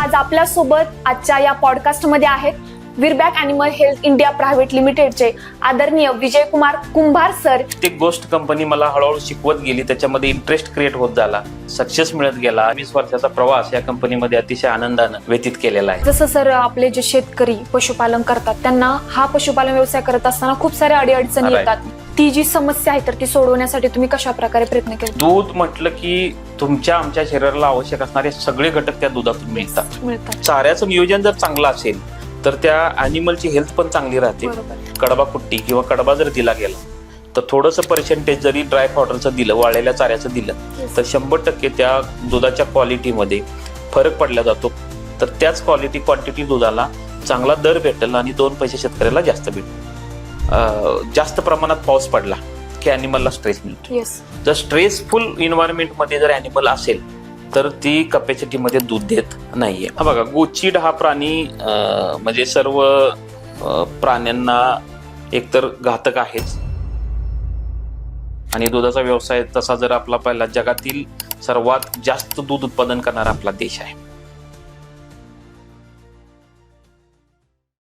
आज आपल्यासोबत आजच्या या पॉडकास्टमध्ये आहेत. Virbac animal health India private लिमिटेडचे आदरणीय विजय कुमार कुंभार सर. प्रत्येक गोष्ट कंपनी मला हळूहळू शिकवत गेली त्याच्यामध्ये इंटरेस्ट क्रिएट होत झाला सक्सेस मिळत गेला. वीस वर्षाचा प्रवास या कंपनीमध्ये अतिशय आनंदानं व्यतीत केलेला आहे. जसं सर आपले जे शेतकरी पशुपालन करतात त्यांना हा पशुपालन व्यवसाय करत असताना खूप साऱ्या अडीअडचणी. येतात. ती जी समस्या आहे तर ती सोडवण्यासाठी तुम्ही कशा प्रकारे प्रयत्न केले? दूध म्हटलं की तुमच्या आमच्या शरीराला आवश्यक असणारे सगळे घटक त्या दुधातून मिळतात. मिळतात. चाऱ्याचं नियोजन जर चांगलं असेल तर त्या अॅनिमलची हेल्थ पण चांगली राहते. कडबा कुट्टी किंवा कडबा जर दिला गेला तर थोडंसं पर्सेंटेज जरी ड्राय पावडरचं दिलं वाळलेल्या चाऱ्याचं दिलं तर शंभर टक्के त्या दुधाच्या क्वालिटीमध्ये फरक पडला जातो. तर त्याच क्वालिटी क्वांटिटी दुधाला चांगला दर भेटेल आणि दोन पैसे शेतकऱ्याला जास्त भेटेल. जास्त प्रमाणात पाऊस पडला की अॅनिमलला स्ट्रेस मिळतो. जर स्ट्रेसफुलमध्ये जर अॅनिमल असेल तर ती कपॅसिटीमध्ये दूध देत नाहीये. हा बघा गोचिड हा प्राणी म्हणजे सर्व प्राण्यांना एकतर घातक आहेच. आणि दुधाचा व्यवसाय तसा जर आपला पाहिला जगातील सर्वात जास्त दूध उत्पादन करणारा आपला देश आहे.